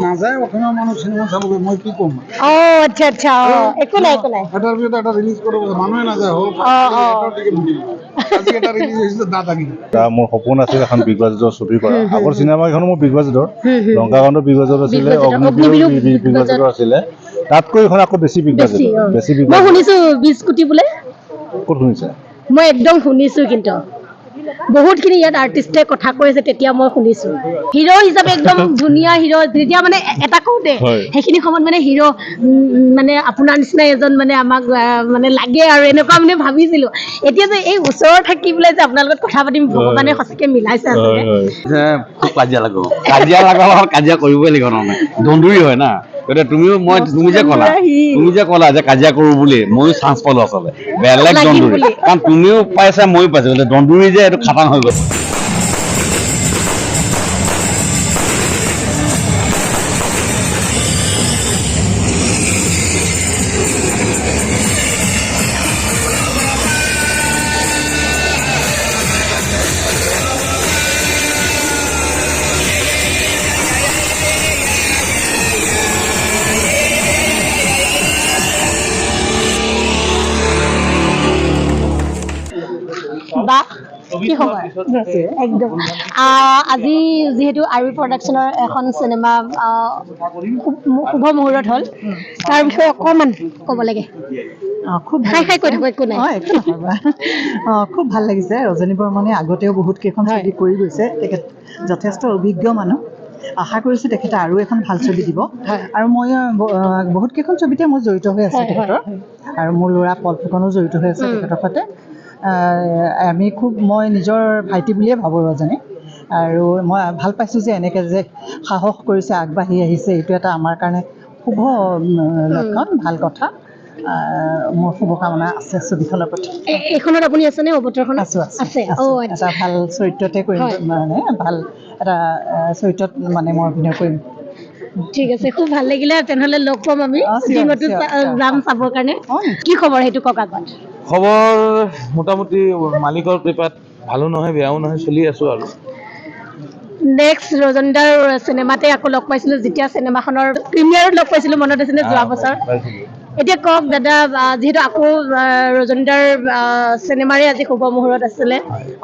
নাযায় অসমীয়া মানুহ চিনেমা চাবলৈ মই কি ক'ম? অ আচ্ছা আচ্ছা অ একো নাই একো নাই। এটাৰ পিছত এটা ৰিলিজ কৰিব মানুহে নাযায় হ'ল অ, অ। এটাৰ টিকেট নিদিলে। আজি এটা ৰিলিজ হৈছে দাদাগিৰি এটা মোৰ সপোন আছিল এখন বিগ বাজেটৰ ছবি কৰা। হুম, হুম, আগৰ চিনেমাকেইখনো মোৰ বিগ বাজেটৰ হুম, হুম। লংকাকাণ্ড বিগ বাজেট আছিলে বাজেটৰ, অগ্নিবীৰো অগ্নিবীৰো বি- বি- বিগ বাজেটৰ আছিলে। তাতকৈ এইখন আকৌ বেছি বিগ বেছি বাজেটৰ অ। বেছি বিগ মই বাজেট শুনিছো বিশ কোটি বোলে। ক'ত শুনিছে? মই একদম শুনিছো কিন্তু। বহুতখিনি ইয়াত আৰ্টিষ্টে কথা কৈছে তেতিয়া মই শুনিছো। হিৰ' হিচাপে একদম ধুনীয়া হিৰ' যেতিয়া মানে এটা কওঁতে। সেইখিনি সময়ত মানে হিৰ' মানে আপোনাৰ নিচিনা এজন মানে আমাক মানে লাগে আৰু এনেকুৱা মানে ভাবিছিলো। এতিয়া যে এই ওচৰত থাকি পেলাই যে আপোনাৰ লগত কথা পাতিম ভগৱানে সঁচাকে মিলাইছে আচলতে। কাজিয়া লাগো কাজিয়া লগা লগত কাজিয়া কৰিবই লাগিব নহয় দন্দুৰি হয় না? গতিকে তুমিও মই তুমি যে ক'লা তুমি যে ক'লা যে কাজিয়া কৰো বুলি ময়ো চান্স পালো আচলতে। বেলেগ দন্দুৰি কাৰণ তুমিও পাইছা ময়ো পাইছো। গতিকে যে এইটো খাটাং হৈ গ'ল একদম। আজি যিহেতু আৰবি প্ৰডাকশ্যনৰ এখন চিনেমা শুভ মুহূৰ্ত হ'ল। তাৰ বিষয়ে অকণমান ক'ব লাগে। খুব ভাল খাই খাই কৈ লাগিছে। থাকো একো নাই। অ, একো নহয় বা। অ, খুব ভাল লাগিছে। ৰজনী বৰ্মনে আগতেও বহুত কেইখন ছবি কৰি গৈছে। তেখেত যথেষ্ট অভিজ্ঞ মানুহ। আশা কৰিছোঁ তেখেতে আৰু এখন ভাল ছবি দিব। আৰু মই ব- বহুত কেইখন ছবিতে মই জড়িত হৈ আছোঁ তেখেতৰ। আৰু মোৰ ল'ৰা পল ফুকনো জড়িত হৈ আছে। তেখেতৰ সৈতে। আমি খুব মই নিজৰ ভাইটি বুলিয়ে ভাবোঁ ৰজনী। আৰু মই ভাল পাইছোঁ যে এনেকৈ যে সাহস কৰিছে আগবাঢ়ি আহিছে এইটো এটা আমাৰ কাৰণে শুভ লক্ষণ ভাল কথা। মোৰ শুভকামনা আছে ছবিখনৰ প্ৰতি। এইখনত আপুনি আছেনে আছো আছো আছে। আছো। অ আচ্ছা। এটা ভাল চৰিত্ৰতে কৰিম। মানে ভাল এটা চৰিত্ৰত মানে মই অভিনয় কৰিম। ঠিক আছে খুব ভাল লাগিলে। তেনেহ'লে লগ পাম আমি. যাম চাবৰ কাৰণে। কি খবৰ সেইটো কওক আগত খবৰ মোটামুটি মালিকৰ কৃপাত ভালো নহয় বেয়াও নহয় চলি আছো আৰু। নেক্সট ৰজনীদাৰ চিনেমাতে আকৌ লগ পাইছিলো যেতিয়া চিনেমাখনৰ প্ৰিমিয়াৰত লগ পাইছিলো মনত আছেনে যোৱা বছৰ? এতিয়া কওক দাদা যিহেতু আকৌ ৰজনীদাৰ চিনেমাৰে আজি শুভ মুহূৰ্ত আছিলে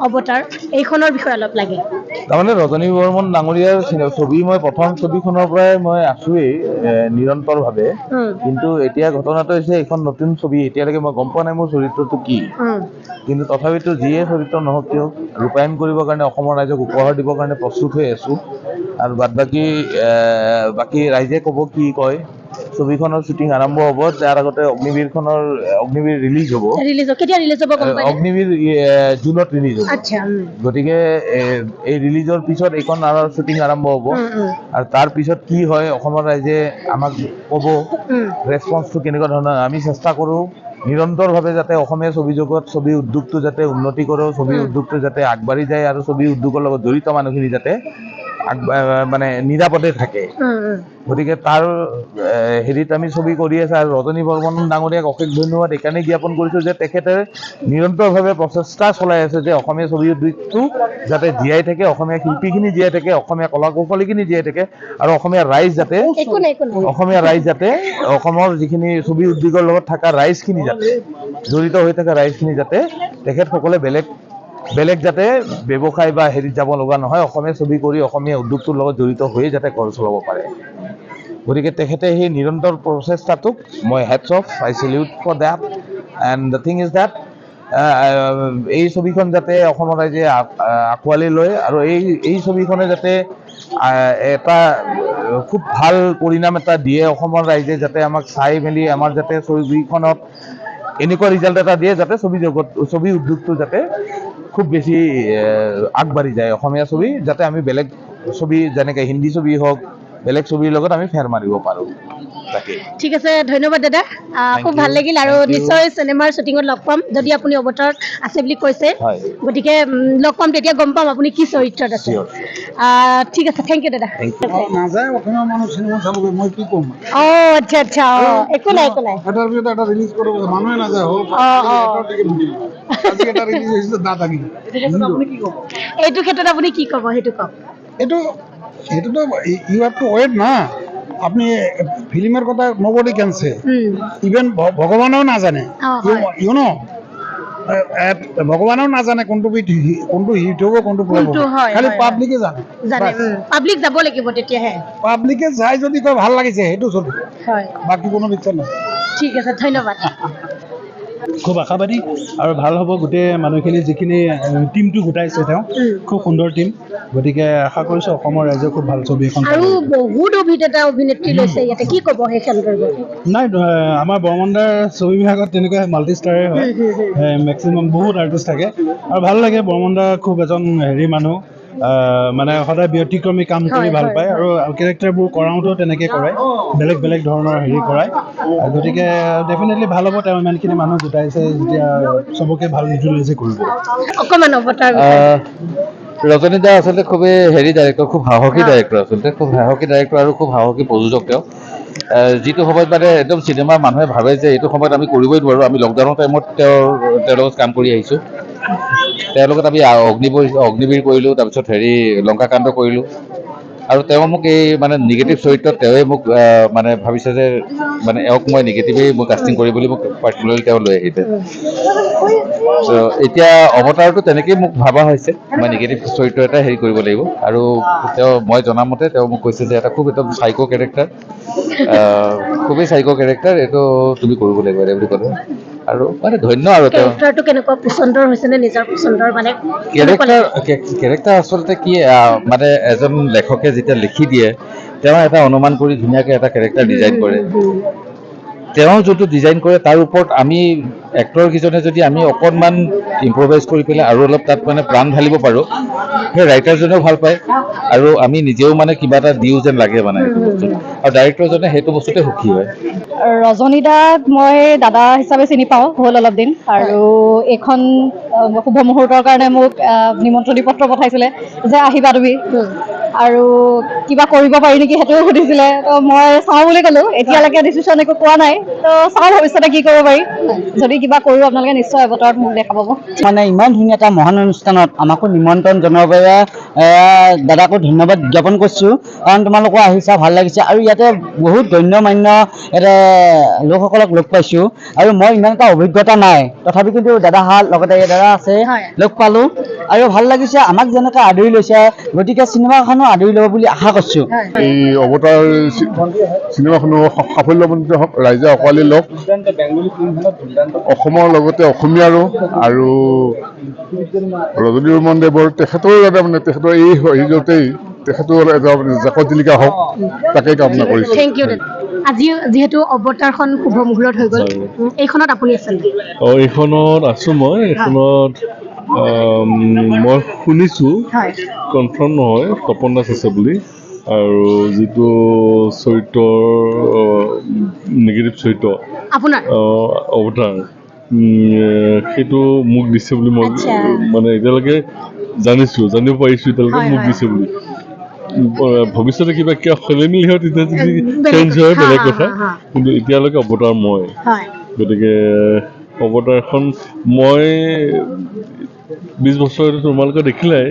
অৱতাৰ এইখনৰ বিষয়ে অলপ লাগে। তাৰমানে ৰজনী বৰ্মন ডাঙৰীয়াৰ ছবি মই প্ৰথম ছবিখনৰ পৰাই মই আছোৱেই নিৰন্তৰভাৱে। কিন্তু এতিয়া ঘটনাটো হৈছে এইখন নতুন ছবি এতিয়ালৈকে মই গম পোৱা নাই মোৰ চৰিত্ৰটো কি। কিন্তু তথাপিতো যিয়ে চৰিত্ৰ নহওক কিয় ৰূপায়ণ কৰিবৰ কাৰণে অসমৰ ৰাইজক উপহাৰ দিবৰ কাৰণে প্ৰস্তুত হৈ আছোঁ। আৰু বাদ বাকী বাকী ৰাইজে ক'ব কি কয় ছবিখনৰ শ্বুটিং আৰম্ভ হ'ব তাৰ আগতে অগ্নিবীৰখনৰ অগ্নিবীৰ ৰিলিজ হ'ব। ৰিলিজ হ'ব কেতিয়া ৰিলিজ হ'ব গম পাই অগ্নিবীৰ জুনত ৰিলিজ হ'ব। গতিকে এই ৰিলিজৰ পিছত এইখন আৰু শ্বুটিং আৰম্ভ হ'ব। আৰু তাৰ পিছত কি হয় অসমৰ ৰাইজে আমাক ক'ব ৰেচপন্সটো কেনেকুৱা ধৰণৰ আমি চেষ্টা কৰোঁ নিৰন্তৰভাৱে যাতে অসমীয়া ছবি জগত ছবি উদ্যোগটো যাতে উন্নতি কৰোঁ ছবি। উদ্যোগটো যাতে আগবাঢ়ি যায় আৰু ছবি উদ্যোগৰ লগত জড়িত মানুহখিনি যাতে মানে নিৰাপদে থাকে। গতিকে তাৰ হেৰিত আমি ছবি কৰি আছো আৰু ৰজনী বৰ্মন ডাঙৰীয়াক অশেষ ধন্যবাদ। এইকাৰণেই জ্ঞাপন কৰিছোঁ যে তেখেতে নিৰন্তৰভাৱে প্ৰচেষ্টা চলাই আছে যে অসমীয়া ছবি উদ্যোগটো যাতে জীয়াই থাকে অসমীয়া শিল্পীখিনি জীয়াই থাকে অসমীয়া কলা কৌশলীখিনি জীয়াই থাকে আৰু অসমীয়া ৰাইজ যাতে অসমীয়া ৰাইজ যাতে অসমৰ যিখিনি ছবি উদ্যোগৰ লগত থকা ৰাইজখিনি যাতে জড়িত হৈ থকা ৰাইজখিনি যাতে তেখেতসকলে বেলেগ বেলেগ যাতে ব্যৱসায় বা হেৰিত যাব লগা নহয়, অসমীয়া ছবি কৰি অসমীয়া উদ্যোগটোৰ লগত জড়িত হৈয়ে যাতে ঘৰ চলাব পাৰে। গতিকে তেখেতে সেই নিৰন্তৰ প্ৰচেষ্টাটোক মই hats off I salute for that and the thing is that এই ছবিখন যাতে অসমৰ ৰাইজে আঁকোৱালি লয় আৰু এই এই ছবিখনে যাতে এটা খুব ভালো পৰিণাম এটা দিয়ে অসমৰ ৰাইজে, যাতে আমাক চাই মেলি আমাৰ যাতে ছবিখনত এনেকুৱা ৰিজাল্ট এটা দিয়ে যাতে ছবি জগত, ছবি উদ্যোগটো যাতে খুব বেছি আগবাঢ়ি যায় অসমীয়া ছবি যাতে আমি বেলেগ ছবি যেনেকে হিন্দী ছবি হওক বেলেগ ছবিৰ লগত আমি ফেৰ মাৰিব পাৰোঁ। ঠিক আছে ধন্যবাদ দাদা। খুব ভাল লাগিল আৰু নিশ্চয় চিনেমাৰ শ্বুটিঙত লগ পাম যদি আপুনি অৱতাৰত আছে বুলি কৈছে। গতিকে লগ পাম তেতিয়া গম পাম আপুনি কি চৰিত্ৰত আছে। ঠিক আছে থেংক ইউ দাদা। অ, আচ্ছা আচ্ছা অ একো নাই একো নাই। এইটো ক্ষেত্ৰত আপুনি কি ক'ব সেইটো কওক। এইটো এইটোতো ইউ হ্যাভ টু ওয়েট না। আপনি ফিল্মেৰ কথা নোবডি ক্যানসে ইভেন ভগৱানেও নাজানে। অ, হয়। ইউ নো ভগৱানেও নাজানে কোনটো বিট কোনটো হিট হ'ব কোনটো হয়, খালি পাব্লিকে জানে। জানে পাব্লিক যাব লাগিব তেতিয়াহে। পাব্লিকে যাই যদি কয় ভাল লাগিছে সেইটো চলি। বাকী কোনো বিচাৰ নাই। ঠিক আছে ধন্যবাদ। খুব আশাবাদী আৰু ভাল হ'ব গোটেই মানুহখিনি যিখিনি টিমটো গোটাইছে তেওঁ। খুব সুন্দৰ টিম গতিকে আশা কৰিছোঁ অসমৰ ৰাইজে খুব ভাল ছবি এখন আৰু। বহুত অভিনেতা অভিনেত্ৰী লৈছে ইয়াতে। কি ক'ব সেই সন্দৰ্ভত নাই আমাৰ বৰমন্দাৰ ছবি বিভাগত তেনেকুৱা মাল্টি ষ্টাৰে হয় মেক্সিমাম বহুত আৰ্টিষ্ট থাকে। আৰু ভাল লাগে বৰমন্দা খুব এজন হেৰি মানুহ। মানে সদায় ব্যতিক্ৰমী কাম কৰি ভাল পায় আৰু কেৰেক্টাৰবোৰ কৰাওঁতেও তেনেকৈ কৰায় বেলেগ বেলেগ ধৰণৰ হেৰি কৰায়। আৰু গতিকে ডেফিনেটলি ভাল হ'ব তেওঁ ইমানখিনি মানুহ গোটাইছে যেতিয়া চবকে ভাল ইউটিলাইজে কৰিব। অকণমান অৱতাৰ ৰজনী দা আচলতে খুবেই হেৰি ডাইৰেক্টৰ খুব সাহসী ডাইৰেক্টৰ আচলতে খুব সাহসী ডাইৰেক্টৰ আৰু খুব সাহসী প্ৰযোজক তেওঁ। যিটো সময়ত মানে একদম চিনেমাৰ মানুহে ভাবে যে এইটো সময়ত আমি কৰিবই নোৱাৰোঁ আমি লকডাউনৰ টাইমত তেওঁৰ তেওঁৰ লগত কাম কৰি আহিছোঁ। তেওঁৰ লগত আমি অগ্নিবীৰ অগ্নিবীৰ কৰিলোঁ তাৰপিছত হেৰি লংকাকাণ্ড কৰিলোঁ। আৰু তেওঁ মোক এই মানে নিগেটিভ চৰিত্ৰত তেওঁৱে মোক মানে ভাবিছে যে মানে এওঁক মই নিগেটিভেই মই কাষ্টিং কৰি বুলি মোক পাৰ্টিকুলাৰলি তেওঁ লৈ আহিছে। ত' এতিয়া অৱতাৰটো তেনেকেই মোক ভাবা হৈছে মই নিগেটিভ চৰিত্ৰ এটা হেৰি কৰিব লাগিব। আৰু তেওঁ মই জনামতে তেওঁ মোক কৈছে যে এটা খুব একদম চাইকো কেৰেক্টাৰ খুবেই চাইকো কেৰেক্টাৰ এইটো তুমি কৰিব লাগিব এনে বুলি ক'লে। আৰু মানে ধন্য আৰু তেওঁ। কেৰেক্টাৰটো কেনেকুৱা পচন্দৰ হৈছে নে নিজৰ পচন্দৰ? মানে কেনেকুৱা কেৰেক্টাৰ আচলতে কি মানে এজন লেখকে যেতিয়া লিখি দিয়ে তেওঁ এটা অনুমান কৰি ধুনীয়াকৈ এটা কেৰেক্টাৰ ডিজাইন কৰে। তেওঁ যোনটো ডিজাইন কৰে তাৰ ওপৰত আমি এক্টৰ কেইজনে যদি আমি অকণমান ইম্প্ৰভাইজ কৰি পেলাই আৰু অলপ তাত মানে প্ৰাণ ঢালিব পাৰোঁ সেই ৰাইটাৰজনেও ভাল পায় আৰু আমি নিজেও মানে কিবা এটা দিওঁ যেন লাগে মানে সেইটো বস্তুত। আৰু ডাইৰেক্টৰজনে সেইটো বস্তুতে সুখী হয়। ৰজনী দাক মই দাদা হিচাপে চিনি পাওঁ হ'ল অলপ দিন। আৰু এইখন শুভ মুহূৰ্তৰ কাৰণে মোক নিমন্ত্ৰণী পত্ৰ পঠাইছিলে যে আহিবা তুমি। আৰু কিবা কৰিব পাৰি নেকি সেইটোও সুধিছিলে। তো মই চাওঁ বুলি ক'লোঁ এতিয়ালৈকে ডিচিশ্যন একো পোৱা নাই। তো চাওঁ ভৱিষ্যতে কি কৰিব পাৰি। যদি কিবা কৰোঁ আপোনালোকে নিশ্চয় অৱতাৰত মোক দেখা পাব মানে ইমান ধুনীয়া এটা মহান অনুষ্ঠানত আমাকো নিমন্ত্ৰণ জনোৱাৰ বাবে এ, দাদাকো ধন্যবাদ জ্ঞাপন কৰিছোঁ। কাৰণ তোমালোকো আহিছা ভাল লাগিছে আৰু ইয়াতে বহুত গণ্য মান্য এটা লোকসকলক লগ পাইছোঁ। আৰু মই ইমান এটা অভিজ্ঞতা নাই। তথাপি কিন্তু দাদাহাল লগতে দাদা আছে। লগ পালোঁ। আৰু ভাল লাগিছে আমাক যেনেকৈ আদৰি লৈছে। গতিকে চিনেমাখনো আদৰি ল'ব বুলি আশা কৰিছোঁ। এই অৱতাৰ চিনেমাখনো সাফল্যমণ্ডিত হওক ৰাইজে আঁকোৱালি লওক অসমৰ লগতে অসমীয়াৰো আৰু ৰজনী বৰ্মন দেৱৰ তেখেতৰো যাতে মানে তেখেতৰ এই হেৰিতেই তেখেতৰ এটা জাকত জিলিকা হওক তাকে কামনা কৰিছোঁ। থেংক ইউ দাদা। আজি যিহেতু অৱতাৰখন শুভ মুহূৰ্ত হৈ গ'ল এইখনত আপুনি আছে? অ এইখনত আছো মই। এইখনত মই শুনিছোঁ কনফাৰ্ম নহয় তপন দাস আছে বুলি আৰু যিটো চৰিত্ৰৰ নিগেটিভ চৰিত্ৰ অৱতাৰ সেইটো মোক দিছে বুলি মই। মানে এতিয়ালৈকে জানিছোঁ জানিব পাৰিছোঁ এতিয়ালৈকে মোক। দিছে বুলি ভৱিষ্যতে কিবা কিবা খেলি মেলি হয় তেতিয়া যদি চেঞ্জ হয়। বেলেগ কথা। কিন্তু এতিয়ালৈকে অৱতাৰ মই গতিকে অৱতাৰখন মই বিছ বছৰতে তোমালোকে দেখিলাই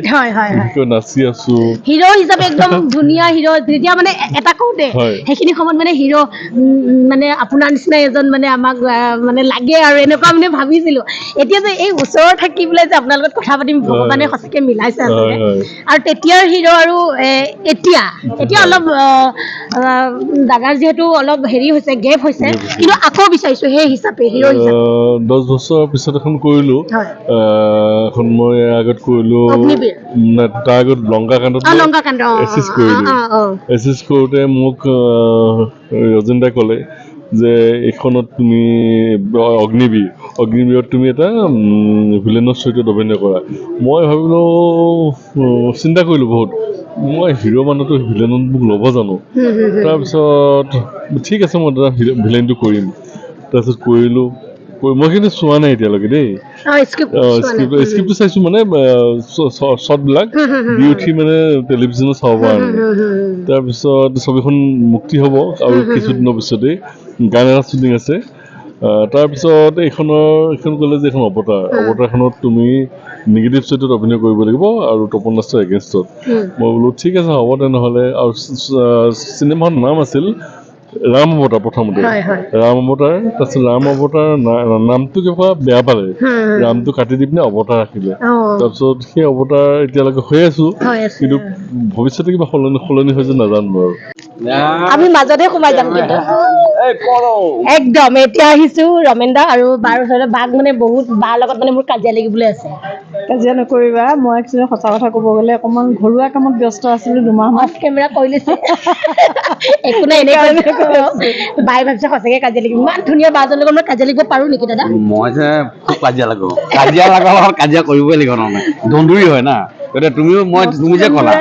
নাচি আছো হিৰো হিচাপে একদম ধুনীয়া হিৰো যেতিয়া মানে এটা কওঁতে। সেইখিনি সময়ত মানে হিৰো মানে আপোনাৰ নিচিনা এজন মানে আমাক মানে লাগে আৰু এনেকুৱা মানে ভাবিছিলো এতিয়া যে এই ওচৰত থাকি পেলাই যে আপোনাৰ লগত কথা পাতিম ভগৱানে। সঁচাকে মিলাইছে আচলতে। আৰু তেতিয়াৰ হিৰো আৰু এতিয়া এতিয়া অলপ দাদাৰ যিহেতু অলপ হেৰি হৈছে গেপ হৈছে। কিন্তু আকৌ বিচাৰিছো সেই হিচাপে হিৰো হিচাপে দহ বছৰৰ পিছত এখন কৰিলো এখন মই আগত কৰিলো তাৰ আগত লংকাকাণ্ড এচিষ্ট কৰিলো। এচিষ্ট কৰোঁতে মোক আহ, ৰজেন্দ্ৰাই ক'লে যে এইখনত তুমি অগ্নিবীৰ অগ্নিবীৰত তুমি এটা ভিলেনৰ চৰিত্ৰত অভিনয় কৰা। মই ভাবিলোঁ চিন্তা কৰিলোঁ বহুত। মই হিৰ' মানুহটো ভিলেনত মোক ল'ব জানো। তাৰপিছত ঠিক আছে মই দাদা ভিলেনটো কৰিম। তাৰপিছত কৰিলোঁ। কৰি মই কিন্তু চোৱা নাই এতিয়ালৈকে দেই। স্ক্ৰিপ্টটো চাইছোঁ মানে শ্বৰ্টবিলাক দি উঠি মানে টেলিভিশ্যনত চাব পৰা নাই। তাৰপিছত ছবিখন মুক্তি হ'ব আৰু কিছুদিনৰ পিছতেই। গান এটা শ্বুটিং আছে। তাৰপিছত এইখনৰ এইখন ক'লে যে এইখন অৱতাৰ। অৱতাৰখনত তুমি নিগেটিভ ছাইডত অভিনয় কৰিব লাগিব আৰু তপন দাসৰ এগেইনষ্টত মই বোলো ঠিক আছে হ'ব তেনেহ'লে। আৰু চিনেমাখনৰ নাম আছিল ৰাম অৱতাৰ প্ৰথমতে। হয় হয়। ৰাম অৱতাৰ তাৰপিছত ৰাম অৱতাৰ নামটো কিবা বেয়া পালে। ৰামটো কাটি দি পিনে অৱতাৰ ৰাখিলে? তাৰপিছত সেই অৱতাৰ এতিয়ালৈকে হৈ আছো। হৈ আছে কিন্তু ভৱিষ্যতে কিবা সলনি সলনি হৈছে নাজানো আৰু। আমি মাজতে সোমাই যাম কিন্তু। একদম এতিয়া আহিছো ৰমেন দা আৰু বাৰ ওচৰতে বাক মানে বহুত বাৰ লগত মানে মোৰ কাজিয়া লাগিবলৈ আছে। কাজিয়া নকৰিবা মই একচুৱেলি সঁচা কথা ক'ব গ'লে অকণমান ঘৰুৱা কামত ব্যস্ত আছিলোঁ দুমাহমান অফ কেমেৰা কৰি লৈছে। একো নাই এনেই বাই ভাবিছে সঁচাকে কাজিয়া লাগিব। ইমান ধুনীয়া বাজনৰ লগত মই কাজিয়া লাগিব পাৰো নেকি দাদা? মই যে খুব কাজিয়া লাগো। কাজিয়া লগা লগত কাজিয়া কৰিবই লাগিব তাৰমানে দন্দুৰি হয় না। গতিকে তুমিও মই তুমি যে ক'লা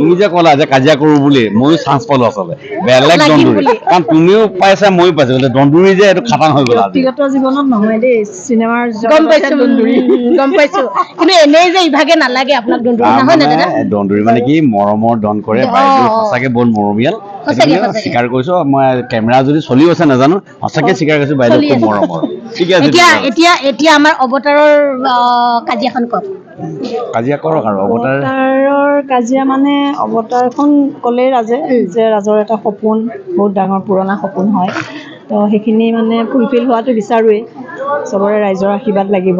তুমি যে ক'লা যে কাজিয়া কৰো বুলি ময়ো চান্স পালো আচলতে। বেলেগ দন্দুৰি। কাৰণ তুমিও পাইছা ময়ো পাইছো। গতিকে দন্দুৰি যে এইটো খাটাং হৈ গ'ল আজি। ব্যক্তিগত জীৱনত নহয় দেই চিনেমাৰ গম পাইছো। উম, গম পাইছো। কিন্তু এনেই যে ইভাগে নালাগে আপোনাক দন্দুৰি নহয় নে দাদা? দন্দুৰি মানে কি মৰমৰ দন কৰে বাইদেউ। সঁচাকে বহুত মৰমীয়াল। স্বীকাৰ কৰিছো। মই কেমেৰা যদি চলিও আছে নাজানো সঁচাকে স্বীকাৰ কৰিছো বাইদেউ। মৰমৰ। ঠিকে আছে এতিয়া। এতিয়া এতিয়া আমাৰ অৱতাৰৰ কাজিয়াখন কওক। কাজিয়া কৰক আৰু অৱতাৰ অৱতাৰৰ কাজিয়া মানে অৱতাৰখন ক'লেই ৰাজে যে ৰাজৰ এটা সপোন বহুত ডাঙৰ পুৰণা সপোন হয় তো সেইখিনি মানে ফুলফিল হোৱাটো বিচাৰোৱেই চবৰে ৰাইজৰ আশীৰ্বাদ লাগিব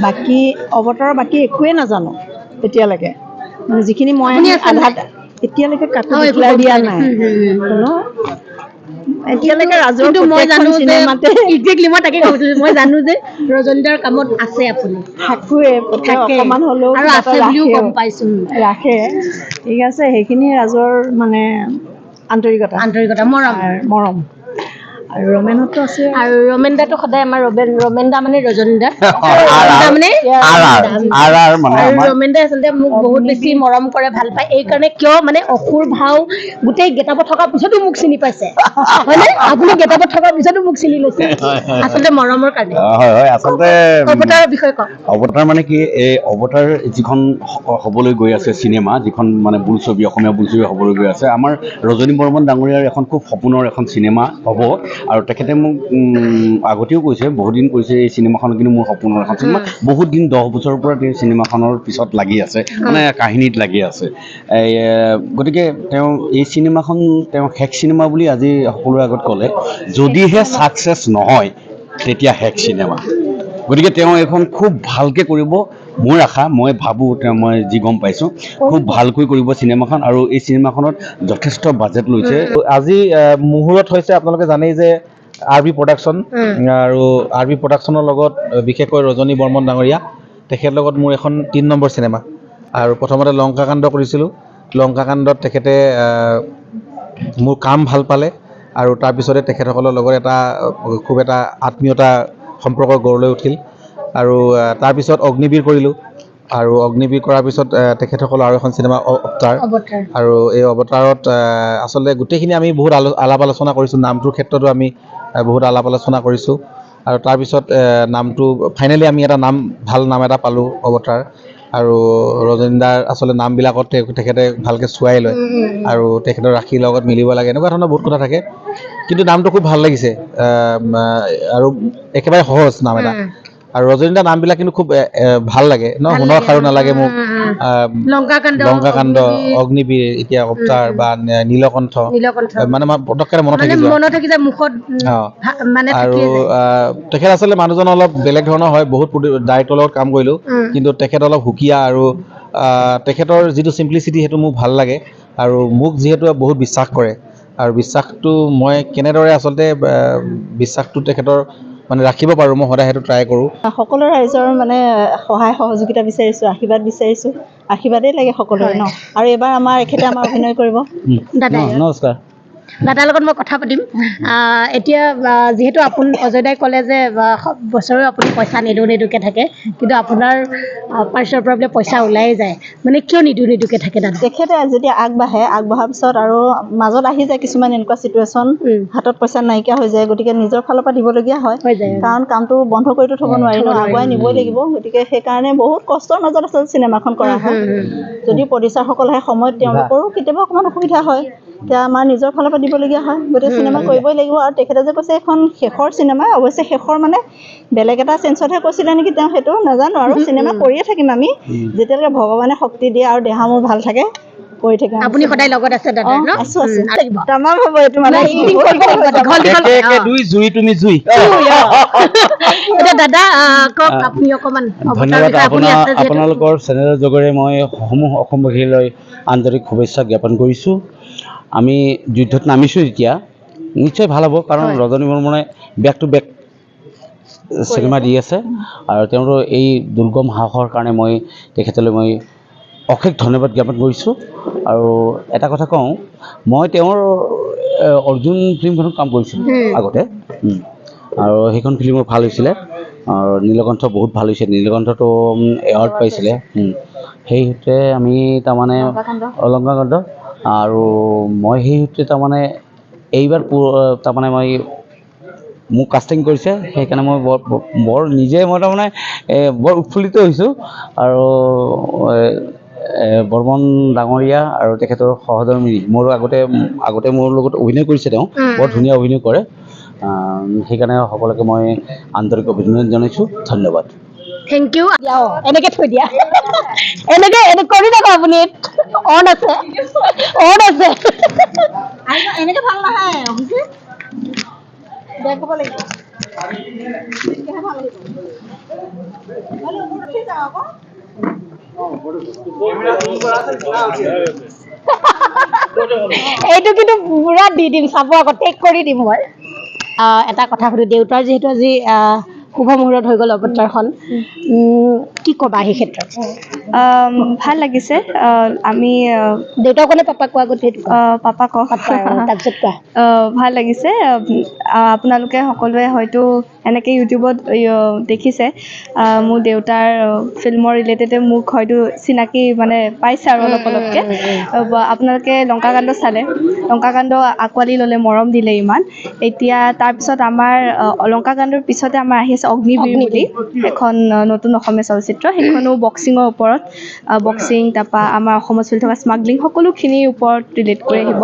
বাকী অৱতাৰৰ বাকী একোৱেই নাজানো এতিয়ালৈকে মানে যিখিনি মই? আধাত এতিয়ালৈকে কাকো দিয়া নাই পোৱা নাই। কোনো এতিয়ালৈকে ৰাজৰ মই জানো যে চিনেমাতে একজেক্টলি মই তাকে কৈছিলো মই জানো যে ৰজনীদাৰ কামত আছে আপুনি। থাকোৱে অকণমান হ'লেও আৰু আছে বুলিও। গম পাইছো। ৰাখে। ঠিক আছে সেইখিনি ৰাজৰ মানে আন্তৰিকতা। আন্তৰিকতা মৰম। মৰম। আৰু ৰমেনতো আছে। আৰু ৰমেন দাটো সদায় আমাৰ ৰমেন ৰমেন দা মানে ৰজনী দা। মানে আৰ ৰমেন দাই আচলতে মোক বহুত বেছি মৰম কৰে ভাল পায়। এই কাৰণে কিয় মানে অসুৰ ভাও গোটেই গেটাপত থকাৰ পিছতো মোক চিনি পাইছে। হয়নে? আপুনি গেটাপত থকাৰ পিছতো মোক চিনি লৈছে। আচলতে মৰমৰ কাৰণে। হয় হয় আচলতে অৱতাৰৰ বিষয়ে কওক। অৱতাৰ মানে কি এই অৱতাৰ যিখন হ'বলৈ গৈ আছে চিনেমা যিখন মানে বোলছবি অসমীয়া বোলছবি হ'বলৈ গৈ আছে আমাৰ ৰজনী বৰ্মন ডাঙৰীয়াৰ এখন খুব সপোনৰ এখন চিনেমা হ'ব। আৰু তেখেতে মোক আগতেও কৈছে বহুত দিন কৈছে এই চিনেমাখন কিন্তু মোৰ সপোনৰ এখন চিনেমা বহুত দিন দহ বছৰৰ পৰা তেওঁ চিনেমাখনৰ পিছত লাগি আছে মানে কাহিনীত লাগি আছে। গতিকে তেওঁ এই চিনেমাখন তেওঁ শেষ চিনেমা বুলি আজি সকলোৰে আগত ক'লে যদিহে ছাকচেছ নহয় তেতিয়া শেষ চিনেমা। গতিকে তেওঁ এইখন খুব ভালকৈ কৰিব মোৰ আশা মই ভাবোঁ তেওঁ মই যি গম পাইছোঁ খুব ভালকৈ কৰিব চিনেমাখন আৰু এই চিনেমাখনত যথেষ্ট বাজেট লৈছে। আজি মুহূৰ্ত হৈছে আপোনালোকে জানেই যে আৰ বি প্ৰডাকশ্যন আৰু আৰ বি প্ৰডাকশ্যনৰ লগত বিশেষকৈ ৰজনী বৰ্মন ডাঙৰীয়া তেখেতৰ লগত মোৰ এখন তিনি নম্বৰ চিনেমা। আৰু প্ৰথমতে লংকাকাণ্ড কৰিছিলোঁ। লংকাকাণ্ডত তেখেতে মোৰ কাম ভাল পালে আৰু তাৰপিছতে তেখেতসকলৰ লগত এটা খুব এটা আত্মীয়তা সম্পৰ্ক গঢ় লৈ উঠিল। আৰু তাৰপিছত অগ্নিবীৰ কৰিলোঁ। আৰু অগ্নিবীৰ কৰাৰ পিছত তেখেতসকলৰ আৰু এখন চিনেমা অৱতাৰ। আৰু এই অৱতাৰত আচলতে গোটেইখিনি আমি বহুত আলো আলাপ আলোচনা কৰিছোঁ। নামটোৰ ক্ষেত্ৰতো আমি বহুত আলাপ আলোচনা কৰিছোঁ। আৰু তাৰপিছত নামটো ফাইনেলি আমি এটা নাম ভাল নাম এটা পালোঁ অৱতাৰ। আৰু ৰজনীদাৰ আচলতে নামবিলাকত তেখেতে ভালকৈ চোৱাই লয়। আৰু তেখেতৰ ৰাশিৰ লগত মিলিব লাগে এনেকুৱা ধৰণৰ বহুত কথা থাকে। কিন্তু নামটো খুব ভাল লাগিছে। আৰু একেবাৰে সহজ নাম এটা। আৰু ৰজনীদাৰ নামবিলাক কিন্তু খুব ভাল লাগে ন? সোণৰ। খাৰু নালাগে মোক। লংকাকাণ্ড অগ্নিবীৰ, এতিয়া অৱতাৰ বা নীলকণ্ঠ। মানে পটককে মনত মানে থাকি যায় আৰু তেখেত আচলতে মানুহজন অলপ বেলেগ ধৰণৰ হয় বহুত ডাইৰেক্টৰ লগত কাম কৰিলোঁ। কিন্তু তেখেত অলপ সুকীয়া আৰু তেখেতৰ যিটো চিম্প্লিচিটি সেইটো মোক ভাল লাগে। আৰু মোক যিহেতু বহুত বিশ্বাস কৰে। আৰু বিশ্বাসটো মই কেনেদৰে আচলতে বিশ্বাসটো তেখেতৰ মানে ৰাখিব পাৰোঁ মই সদায় সেইটো ট্ৰাই কৰোঁ। সকলো ৰাইজৰ মানে সহায় সহযোগিতা বিচাৰিছোঁ আশীৰ্বাদ বিচাৰিছোঁ। আশীৰ্বাদেই লাগে সকলোৰে ন? আৰু এইবাৰ আমাৰ এখেতে আমাৰ অভিনয় কৰিব। নমস্কাৰ। দাদাৰ লগত মই কথা পাতিম। এতিয়া যিহেতু আপুনি অজয় দাই ক'লে যে বছৰেও আপুনি পইচা নিদিওঁ নিদিওঁকৈ থাকে। কিন্তু আপোনাৰ পাৰ্চৰ পৰা বোলে পইচা ওলাই যায়। মানে কিয় নিদিওঁ নিদিওঁকৈ থাকে দাদা? তেখেতে যেতিয়া আগবাঢ়ে আগবঢ়াৰ পিছত আৰু মাজত আহি যায় কিছুমান এনেকুৱা চিটুৱেশ্যন হাতত পইচা নাইকিয়া হৈ যায় গতিকে নিজৰ ফালৰ পৰা দিবলগীয়া হয়। কাৰণ কামটো বন্ধ কৰিতো থ'ব নোৱাৰি ন। আগুৱাই নিবই লাগিব। গতিকে সেইকাৰণে বহুত কষ্টৰ মাজত আচলতে চিনেমাখন কৰা হয়। উম, উম, যদি প্ৰডিউচাৰসকল আহে সময়ত তেওঁলোকৰো কেতিয়াবা অকণমান অসুবিধা হয়। এতিয়া আমাৰ নিজৰ ফালৰ পৰা দিবলগীয়া হয়। গতিকে চিনেমা কৰিবই লাগিব আৰু তেখেতে যে কৈছে এখন শেষৰ চিনেমা অৱশ্যে শেষৰ মানে বেলেগ এটা চেঞ্চতহে কৈছিলে নেকি তেওঁ সেইটো নাজানো আৰু চিনেমা কৰিয়ে থাকিম আমি। যেতিয়ালৈকে ভগৱানে শক্তি দিয়ে আৰু দেহা মোৰ ভাল থাকে কৰি থাকিম আপুনি সদায় লগত আছে দাদাৰ ন? আছো আছো। উম, লাগিব। তামাম হ'ব এইটো মানে। নাই, acting কৰিব লাগিব, দীঘল দীঘল একে একে অ। দুই জুই তুমি জুই। এতিয়া দাদা আহ, কওক আপুনি অকমান অৱতাৰ ধন্যবাদ। বিষয়ে আপুনি আপোনাৰ আছে যিহেতু। আপোনালোকৰ চেনেলৰ যোগেৰে মই সমূহ অসমবাসীলৈ আন্তৰিক শুভেচ্ছা জ্ঞাপন কৰিছোঁ। আমি যুদ্ধত নামিছোঁ এতিয়া নিশ্চয় ভাল হ'ব কাৰণ। Rajani Barman back to back cinema দি আছে আৰু তেওঁৰ এই দুৰ্গম সাহসৰ কাৰণে মই তেখেতলৈ মই অশেষ ধন্যবাদ জ্ঞাপন কৰিছোঁ আৰু এটা কথা কওঁ মই তেওঁৰ অৰ্জুন ফিল্মখনত কাম কৰিছিলোঁ। আগতে। আৰু সেইখন ফিল্মো ভাল হৈছিলে আৰু নীলকণ্ঠ বহুত ভাল হৈছে নীলকণ্ঠটো এৱাৰ্ড পাইছিলে উম। সেই সূত্ৰে আমি তাৰমানে অলংকাকাণ্ড আৰু মই সেই সূত্ৰে তাৰমানে এইবাৰ তাৰমানে মই মোক কাষ্টিং কৰিছে সেইকাৰণে মই বৰ বৰ নিজে মই তাৰমানে বৰ উৎফুল্লিত হৈছোঁ। আৰু বৰ্মন ডাঙৰীয়া আৰু তেখেতৰ সহধৰ্মিনী মোৰ আগতে আগতে মোৰ লগত অভিনয় কৰিছে তেওঁ বৰ ধুনীয়া অভিনয় কৰে। সেইকাৰণে সকলোকে মই আন্তৰিক অভিনন্দন জনাইছোঁ। ধন্যবাদ। থেংক ইউ এনেকে থৈ দিয়া। এনেকে এনে কৰি থাকক আপুনি। অন আছে। অন আছে। এনেকে ভাল বেগ হ'ব লাগিব। এইটো কিন্তু পুৰা দি দিম চাব আকৌ টেক কৰি দিম মই। এটা কথা সুধো দেউতাৰ যিহেতু আজি আহ, শুভ মুহূৰ্ত হৈ গ'ল অৱতাৰখন। কি ক'বা সেই ক্ষেত্ৰত? ভাল লাগিছে। আমি দেউতাক কোনে পাপাক কোৱা আগতে। আহ, পাপা কওঁ। তাৰপিছত কোৱা? ভাল লাগিছে। আপোনালোকে সকলোৱে হয়তো এনেকৈ ইউটিউবত দেখিছে। মোৰ দেউতাৰ ফিল্মৰ ৰিলেটেডে মোক হয়তো চিনাকি মানে পাইছে আৰু অলপ অলপকৈ। আপোনালোকে লংকাকাণ্ড চালে। লংকাকাণ্ড আঁকোৱালি ল'লে মৰম দিলে ইমান। এতিয়া তাৰপিছত আমাৰ লংকাকাণ্ডৰ পিছতে আমাৰ আহি আছে অগ্নিবীৰ বুলি এখন নতুন অসমীয়া চলচ্চিত্ৰ। সেইখনো বক্সিঙৰ ওপৰত বক্সিং তাৰপৰা আমাৰ অসমত চলি থকা স্মাগলিং সকলোখিনিৰ ওপৰত ৰিলেট কৰি আহিব।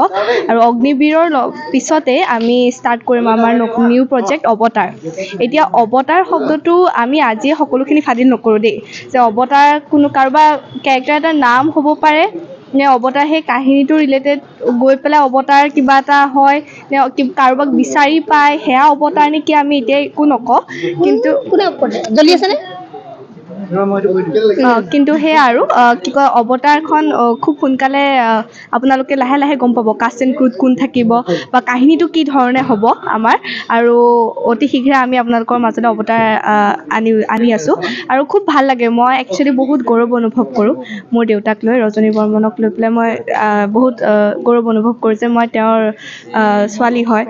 আৰু অগ্নিবীৰৰ পিছতে আমি ষ্টাৰ্ট কৰিম আমাৰ নিউ প্ৰজেক্ট অৱতাৰ এতিয়া অৱতাৰ শব্দটো আমি আজিয়ে সকলোখিনি ফাদিল নকৰোঁ দেই। যে অৱতাৰ কোনো কাৰোবাৰ কেৰেক্টাৰ এটাৰ নাম হ'ব পাৰে নে অৱতাৰ সেই কাহিনীটো ৰিলেটেড গৈ পেলাই অৱতাৰ কিবা এটা হয় নে কাৰোবাক বিচাৰি পায় সেয়া অৱতাৰ নেকি আমি এতিয়া একো নকওঁ কিন্তু কোনে ওপৰতে জ্বলি আছেনে অ, কিন্তু সেয়া আৰু কি কয় অৱতাৰখন খুব সোনকালে আপোনালোকে লাহে লাহে গম পাব কাষ্ট এণ্ড ক্ৰুত কোন থাকিব বা কাহিনীটো কি ধৰণে হ'ব আমাৰ। আৰু অতি শীঘ্ৰে আমি আপোনালোকৰ মাজলৈ অৱতাৰ আনি আনি আছোঁ। আৰু খুব ভাল লাগে মই একচুৱেলি বহুত গৌৰৱ অনুভৱ কৰোঁ মোৰ দেউতাক লৈ ৰজনী বৰ্মনক লৈ পেলাই মই বহুত গৌৰৱ অনুভৱ কৰোঁ যে মই তেওঁৰ ছোৱালী হয়।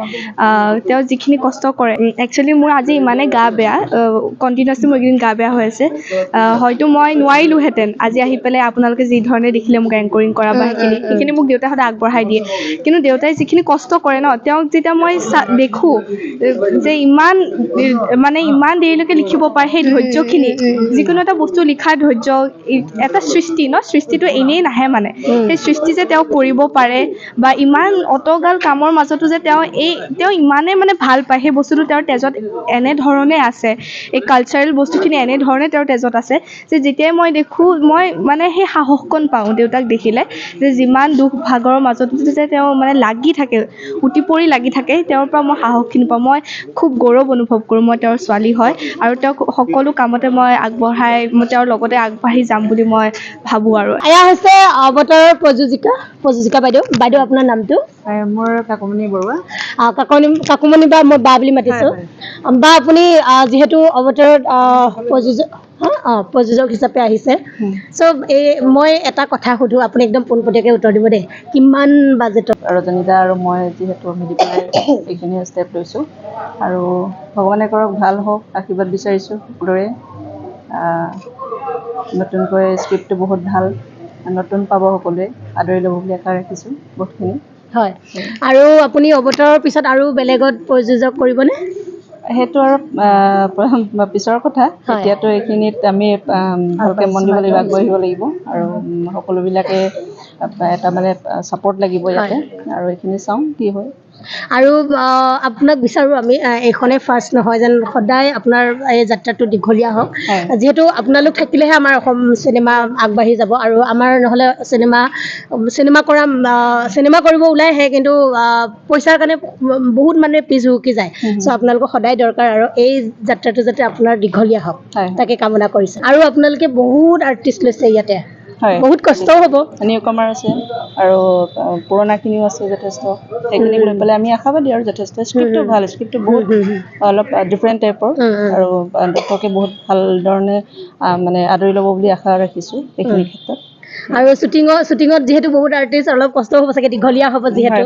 তেওঁ যিখিনি কষ্ট কৰে একচুৱেলি মোৰ আজি ইমানেই গা বেয়া কণ্টিনিউৱাছলি মোৰ এইকেইদিন গা বেয়া হৈ আছে। হয়তো মই নোৱাৰিলোহেঁতেন। আজি আহি পেলাই আপোনালোকে যি ধৰণে দেখিলে মোক এংকৰিং কৰা বা সেইখিনি সেইখিনি মোক দেউতাই সদায় আগবঢ়াই দিয়ে। কিন্তু দেউতাই যিখিনি কষ্ট কৰে ন তেওঁক যেতিয়া মই দেখোঁ যে ইমান মানে ইমান দেৰিলৈকে লিখিব পাৰে সেই ধৈৰ্যখিনি যিকোনো এটা বস্তু লিখাৰ ধৈৰ্য এটা সৃষ্টি ন সৃষ্টিটো এনেই নাহে মানে। সেই সৃষ্টি যে তেওঁ কৰিব পাৰে বা ইমান অতগাল কামৰ মাজতো যে তেওঁ এই তেওঁ ইমানে মানে ভাল পায় সেই বস্তুটো তেওঁৰ তেজত এনেধৰণে আছে এই কালচাৰেল বস্তুখিনি এনেধৰণে তেওঁৰ তেজত আছে যে যেতিয়াই মই দেখোঁ মই মানে সেই সাহসকণ পাওঁ দেউতাক দেখিলে যে যিমান দুখ ভাগৰৰ মাজতো যে তেওঁ মানে লাগি থাকে উটি পৰি লাগি থাকে তেওঁৰ পৰা মই সাহসখিনি পাওঁ। মই খুব গৌৰৱ অনুভৱ কৰোঁ মই তেওঁৰ ছোৱালী হয় আৰু তেওঁক সকলো কামতে মই আগবঢ়াই মই তেওঁৰ লগতে আগবাঢ়ি যাম বুলি মই ভাবোঁ আৰু। এয়া হৈছে অৱতাৰৰ প্ৰযোজিকা প্ৰযোজিকা বাইদেউ। বাইদেউ আপোনাৰ নামটো? মোৰ কাকমণি বৰুৱা। কাকনি কাকুমণি বা মই বা বুলি মাতিছোঁ। বা আপুনি যিহেতু অৱতাৰত প্ৰযোজক? অঁ প্ৰযোজক হিচাপে আহিছে। চ' এই মই এটা কথা সুধোঁ আপুনি একদম পোনপটীয়াকৈ উত্তৰ দিব দেই। কিমান বাজেটত? ৰজনীতা আৰু মই যিহেতু মিলি পেলাই এইখিনি ষ্টেপ লৈছোঁ। আৰু ভগৱানে কৰক ভাল হওক আশীৰ্বাদ বিচাৰিছোঁ সকলোৰে। নতুনকৈ স্ক্ৰিপ্টটো বহুত ভাল নতুন পাব সকলোৱে। আদৰি ল'ব বুলি আশা ৰাখিছোঁ বহুতখিনি। হয়। আৰু আপুনি অৱতাৰৰ পিছত আৰু বেলেগত প্ৰযোজক কৰিবনে? সেইটো আৰু পিছৰ কথা। এতিয়াতো এইখিনিত আমি ভালকৈ মন দিব লাগিব আগবাঢ়িব লাগিব আৰু সকলোবিলাকে এটা মানে ছাপৰ্ট লাগিব ইয়াতে আৰু এইখিনি চাওঁ কি হয়। আৰু আপোনাক বিচাৰোঁ আমি আহ, এইখনেই ফাৰ্ষ্ট নহয় যেন সদায় আপোনাৰ এই যাত্ৰাটো দীঘলীয়া হওক। যিহেতু আপোনালোক থাকিলেহে আমাৰ অসম চিনেমা আগবাঢ়ি যাব আৰু আমাৰ নহ'লে চিনেমা চিনেমা কৰা চিনেমা কৰিব ওলাই আহে কিন্তু পইচাৰ কাৰণে বহুত মানুহে পিছ হুকি যায়। চ' আপোনালোকক সদায় দৰকাৰ আৰু এই যাত্ৰাটো যাতে আপোনাৰ দীঘলীয়া হওক। তাকে কামনা কৰিছে। আৰু আপোনালোকে বহুত আৰ্টিষ্ট লৈছে ইয়াতে। হয়। বহুত কষ্টও হ'ব। নিউ কামাৰ আছে আৰু পুৰণাখিনিও আছে যথেষ্ট। সেইখিনিক লৈ পেলাই আমি আশাবাদী আৰু যথেষ্ট। স্ক্ৰিপ্টটো ভাল স্ক্ৰিপ্টটো বহুত অলপ ডিফাৰেণ্ট টাইপৰ। আৰু দৰ্শকে বহুত ভাল ধৰণে মানে আদৰি ল'ব বুলি আশা ৰাখিছোঁ সেইখিনি ক্ষেত্ৰত। আৰু শ্বুটিঙত শ্বুটিঙত যিহেতু বহুত আৰ্টিষ্ট অলপ কষ্ট হ'ব চাগে দীঘলীয়া হ'ব যিহেতু।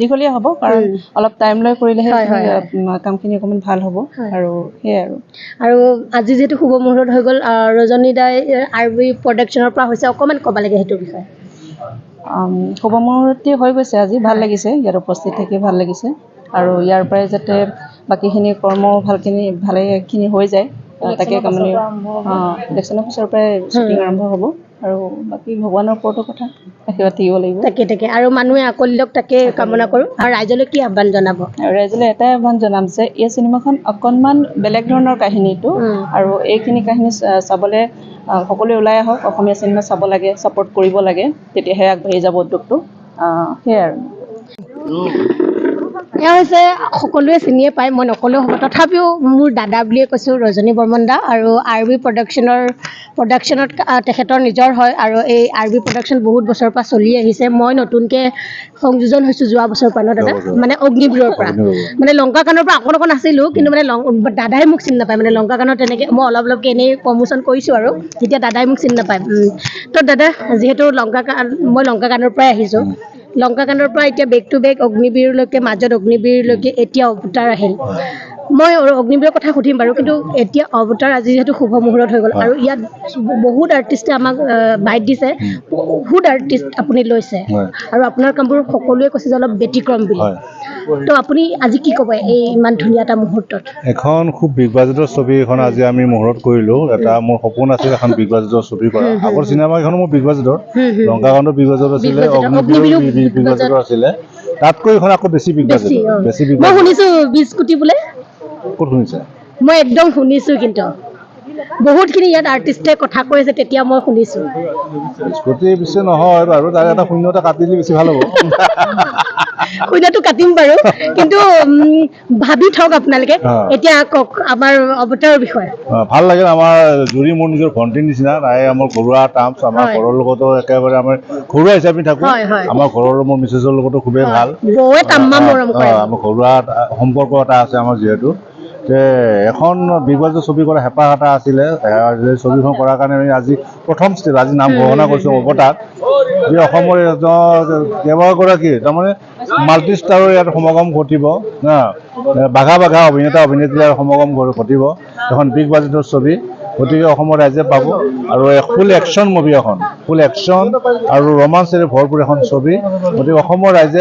দীঘলীয়া হ'ব কাৰণ অলপ টাইম লৈ কৰিলেহে কামখিনি অকণমান ভাল হ'ব। আৰু সেয়াই আৰু। আৰু আজি যিহেতু শুভ মুহূৰ্ত হৈ গ'ল ৰজনী দাই আৰ বি প্ৰডাকশ্যনৰ পৰা হৈছে অকণমান ক'ব লাগে সেইটো বিষয়ে। শুভ মুহূৰ্তি হৈ গৈছে আজি ভাল লাগিছে ইয়াত উপস্থিত থাকি ভাল লাগিছে। আৰু ইয়াৰ পৰাই যাতে বাকীখিনি কৰ্ম ভালখিনি ভালেখিনি হৈ যায় তাকে কামনি অঁ ইলেকশ্যনৰ পিছৰ পৰাই শ্বুটিং আৰম্ভ হ'ব। আৰু বাকী ভগৱানৰ ওপৰতো কথা আশীৰ্বাদ থাকিব লাগিব। তাকে তাকে। আৰু মানুহে আকোৱালি লওক তাকে কামনা কৰোঁ। আৰু ৰাইজলৈ কি আহ্বান জনাব? আৰু ৰাইজলৈ এটাই আহ্বান জনাম যে এই চিনেমাখন অকণমান বেলেগ ধৰণৰ কাহিনীটো। আৰু এইখিনি কাহিনী চাবলৈ সকলোৱে ওলাই আহক অসমীয়া চিনেমা চাব লাগে ছাপোৰ্ট কৰিব লাগে তেতিয়াহে আগবাঢ়ি যাব উদ্যোগটো। সেয়াই আৰু। এয়া হৈছে সকলোৱে চিনিয়ে পায় মই নক'লেও হ'ব। তথাপিও মোৰ দাদা বুলিয়ে কৈছোঁ ৰজনী বৰ্মন দা আৰু আৰ বি প্ৰডাকশ্যনৰ প্ৰডাকশ্যনত তেখেতৰ নিজৰ হয় আৰু এই আৰ বি প্ৰডাকশ্যন বহুত বছৰৰ পৰা চলি আহিছে। মই নতুনকৈ সংযোজন হৈছোঁ যোৱা বছৰৰ পৰা ন দাদা? মানে অগ্নিবীৰৰ পৰা। মানে লংকা কাণৰ পৰা অকণ অকণ আছিলোঁ কিন্তু মানে লং দাদাই মোক চিনি নাপায়। মানে লংকা কাণৰ তেনেকৈ মই অলপ অলপকৈ এনেই প্ৰমোশ্যন কৰিছোঁ আৰু। তেতিয়া দাদাই মোক চিনি নাপায়। তো দাদা যিহেতু লংকা কাণ মই লংকা কাণৰ পৰাই আহিছোঁ। লংকাকাণ্ডৰ পৰা এতিয়া বেক টু বেক অগ্নিবীৰলৈকে মাজত অগ্নিবীৰলৈকে এতিয়া অৱতাৰ আহিল। মই অগ্নিবীৰৰ কথা সুধিম বাৰু কিন্তু এতিয়া অৱতাৰ আজি যিহেতু শুভ মুহূৰ্ত হৈ গ'ল আৰু ইয়াত বহুত আৰ্টিষ্টে আমাক বাইট দিছে। বহুত আৰ্টিষ্ট আপুনি লৈছে। আৰু আপোনাৰ কামবোৰ সকলোৱে কৈছে যে অলপ ব্যতিক্ৰম বুলি। তো আপুনি আজি কি ক'ব এই ইমান ধুনীয়া এটা মুহূৰ্তত? এখন খুব বিগ বাজেটৰ ছবি এখন আজি আমি মুহূৰ্ত কৰিলোঁ। এটা মোৰ সপোন আছিল এখন বিগ বাজেটৰ ছবি কৰা। আগৰ চিনেমাকেইখনো মোৰ বিগ বাজেটৰ লংকাকাণ্ডৰ বিগ বাজেট আছিলে অগ্নিবীৰো বিগ বাজেটৰ আছিলে। তাতকৈ এইখন আকৌ বেছি বিগ অ। বেছি বিগ মই বাজেট শুনিছোঁ বিছ কোটি বোলে। ক'ত শুনিছে? মই একদম শুনিছোঁ কিন্তু। বহুতখিনি ইয়াত আৰ্টিষ্টে কথা কৈ আছে তেতিয়া মই শুনিছোঁ। স্কুটি পিছে নহয় বাৰু তাৰ এটা শূন্য এটা কাটি দিলে বেছি ভাল হ'ব। শূন্যটো কাটিম বাৰু কিন্তু ভাবি থওক আপোনালোকে। এতিয়া কওক আমাৰ অৱতাৰৰ বিষয়ে। ভাল লাগিল আমাৰ জুৰি মোৰ নিজৰ ভণ্টিৰ নিচিনা তাই আমাৰ ঘৰুৱা টাৰ্মছ আমাৰ। ঘৰৰ লগতো একেবাৰে আমাৰ ঘৰুৱা হিচাপে থাকোঁ। আমাৰ ঘৰৰ মোৰ মিছেছৰ লগতো খুবেই ভাল। আমাৰ ঘৰুৱা সম্পৰ্ক এটা আছে আমাৰ যিহেতু। যে এখন বিগবাজৰ ছবি কৰা হেঁপাহ এটা আছিলে ছবিখন কৰাৰ কাৰণে আমি আজি প্ৰথম আজি নাম ঘোষণা কৰিছোঁ অৱতাৰ। যে অসমৰ কেইবাগৰাকী তাৰমানে মাল্টি ষ্টাৰৰ ইয়াত সমাগম ঘটিব বাঘা বাঘা অভিনেতা অভিনেত্ৰীৰ সমাগম ঘটিব এখন বিগ বাজেটৰ ছবি। গতিকে অসমৰ ৰাইজে পাব। আৰু ফুল একশ্যন মুভি এখন ফুল একশ্যন আৰু ৰোমাঞ্চেৰে ভৰপূৰ এখন ছবি। গতিকে অসমৰ ৰাইজে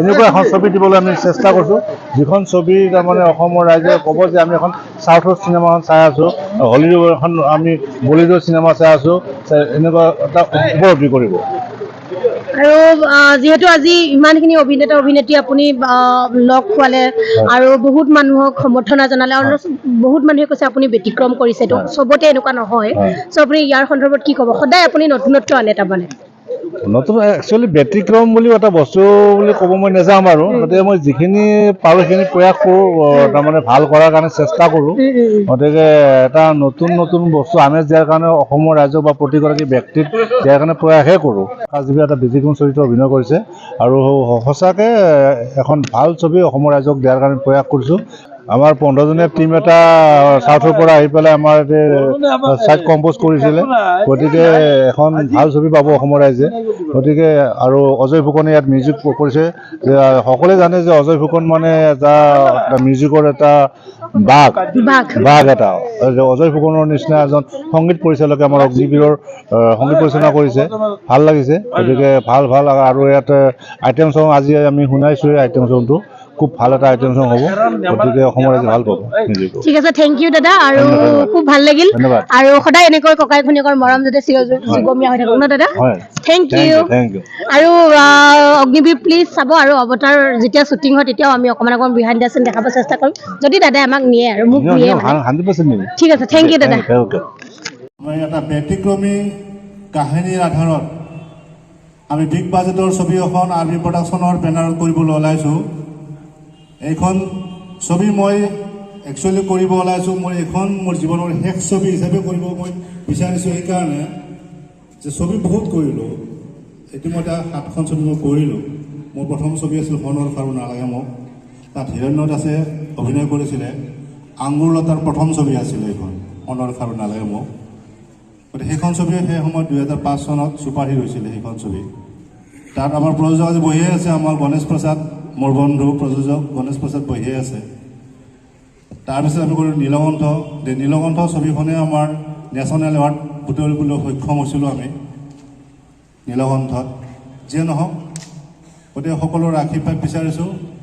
এনেকুৱা এখন ছবি দিবলৈ আমি চেষ্টা কৰিছোঁ। যিখন ছবি তাৰমানে অসমৰ ৰাইজে ক'ব যে আমি এখন চাউথৰ চিনেমাখন চাই আছোঁ হলিউড এখন আমি বলিউডৰ চিনেমা চাই আছোঁ এনেকুৱা এটা উপলব্ধি কৰিব। আৰু যিহেতু আজি ইমানখিনি অভিনেতা অভিনেত্ৰী আপুনি লগ খোৱালে আৰু বহুত মানুহক সমৰ্থনা জনালে আৰু বহুত মানুহে কৈছে আপুনি ব্যতিক্ৰম কৰিছে তো চবতে এনেকুৱা নহয়। হয়। চ' আপুনি ইয়াৰ সন্দৰ্ভত কি ক'ব? সদায় আপুনি নতুনত্ব আনে তাৰমানে। নতুন একচুৱেলি ব্যতিক্ৰম বুলিও এটা বস্তু বুলি ক'ব মই নাযাওঁ বাৰু গতিকে মই যিখিনি পাৰোঁ সেইখিনি প্ৰয়াস কৰোঁ তাৰমানে ভাল কৰাৰ কাৰণে চেষ্টা কৰোঁ। গতিকে এটা নতুন নতুন বস্তু আমেজ দিয়াৰ কাৰণে অসমৰ ৰাইজক বা প্ৰতিগৰাকী ব্যক্তিক দিয়াৰ কাৰণে প্ৰয়াসহে কৰোঁ। কাজিবি এটা ব্যতিক্ৰম চৰিত্ৰ অভিনয় কৰিছে। আৰু সঁচাকৈ এখন ভাল ছবি অসমৰ ৰাইজক দিয়াৰ কাৰণে প্ৰয়াস কৰিছোঁ। আমাৰ পোন্ধৰজনীয়া টীম এটা চাউথৰ পৰা আহি পেলাই আমাৰ ছাইড কম্প'জ কৰিছিলে। গতিকে এখন ভাল ছবি পাব অসমৰ ৰাইজে। গতিকে আৰু অজয় ফুকনে ইয়াত মিউজিক কৰিছে। যে সকলোৱে জানে যে অজয় ফুকন মানে এটা মিউজিকৰ এটা বাঘ। বাঘ। এটা। অজয় ফুকনৰ নিচিনা এজন সংগীত পৰিচালকে আমাৰ অগ্নিবীৰৰ সংগীত পৰিচালনা কৰিছে। ভাল লাগিছে। গতিকে ভাল ভাল আৰু ইয়াত আইটেম চং আজি আমি শুনাইছোঁ আইটেম চংটো খুব ভাল এটা আইটেম চং হ'ব। গতিকে অসমৰ ৰাইজে ভাল পাব। ঠিক আছে থেংক ইউ দাদা আৰু। খুব ভাল লাগিল। ধন্যবাদ। আৰু সদায় এনেকৈ ককাই ভনীয়েকৰ মৰম যাতে চিৰ যুগমীয়া হৈ থাকক ন দাদা? থেংক ইউ আৰু অগ্নিবীৰ প্লিজ চাব আৰু অৱতাৰ যেতিয়া শ্বুটিং হয় তেতিয়াও আমি অকণমান অকণমান বিহাইণ্ড দ্য চিন দেখাব চেষ্টা কৰিম যদি দাদাই আমাক নিয়ে আৰু মোক নিয়ে ঠিক আছে থেংক ইউ দাদা। মই এটা ব্যতিক্ৰমী কাহিনীৰ আধাৰত আমি বিগ বাজেটৰ ছবি এখন আৰ্মি প্ৰডাকশ্যনৰ বেনাৰত কৰিবলৈ ওলাইছোঁ। এইখন ছবি মই একচুৱেলি কৰিব ওলাইছোঁ মোৰ এইখন মোৰ জীৱনৰ শেষ ছবি হিচাপে কৰিব মই বিচাৰিছোঁ সেইকাৰণে যে ছবি বহুত কৰিলোঁ। ইতিমধ্যে সাতখন ছবি মই কৰিলোঁ। মোৰ প্ৰথম ছবি আছিল সোণৰ খাৰু নালাগে মোক। তাত হিৰণ্য দাসে অভিনয় কৰিছিলে। আঙুৰ লতাৰ প্ৰথম ছবি আছিলে এইখন সোণৰ খাৰু নালাগে মোক। গতিকে সেইখন ছবিয়ে সেই সময়ত দুহেজাৰ পাঁচ চনত ছুপাৰহিট হৈছিলে সেইখন ছবি। তাত আমাৰ প্ৰযোজক আজি বহিয়ে আছে, আমাৰ গণেশ প্ৰসাদ। মোৰ বন্ধু প্ৰযোজক গণেশ প্ৰসাদ বহিয়ে আছে। তাৰপিছত আমি কৰিলোঁ নীলকণ্ঠ। নীলকণ্ঠ ছবিখনে আমাৰ নেশ্যনেল এৱাৰ্ড বুটলিবলৈ সক্ষম হৈছিলোঁ আমি নীলকণ্ঠত। যিয়ে নহওক গতিকে সকলোৰে আশীৰ্বাদ বিচাৰিছোঁ।